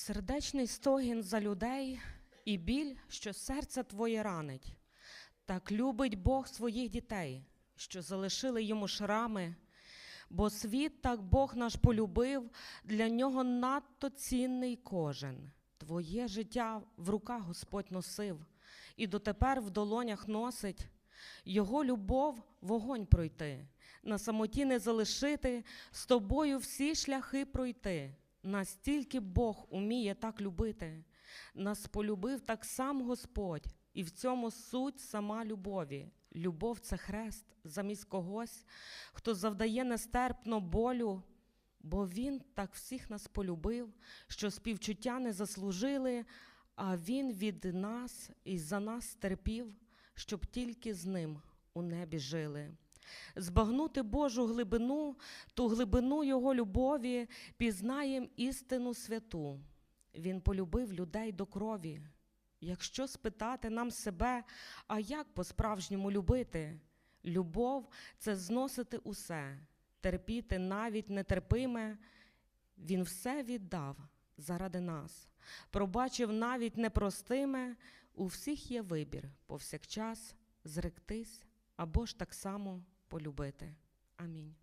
Сердечний стогін за людей і біль, що серце твоє ранить. Так любить Бог своїх дітей, що залишили йому шрами. Бо світ так Бог наш полюбив, для нього надто цінний кожен. Твоє життя в руках Господь носив, і дотепер в долонях носить. Його любов вогонь пройти, на самоті не залишити, з тобою всі шляхи пройти. Настільки Бог уміє так любити, нас полюбив так сам Господь, і в цьому суть сама любові. Любов це хрест замість когось, хто завдає нестерпно болю, бо Він так всіх нас полюбив, що співчуття не заслужили, а Він від нас і за нас терпів, щоб тільки з ним у небі жили. Збагнути Божу глибину, ту глибину Його любові, пізнаєм істину святу. Він полюбив людей до крові. Якщо спитати нам себе, а як по-справжньому любити? Любов це зносити усе, терпіти навіть нетерпиме. Він все віддав заради нас, пробачив навіть непростиме. У всіх є вибір повсякчас зректись або ж так само полюбити. Амінь.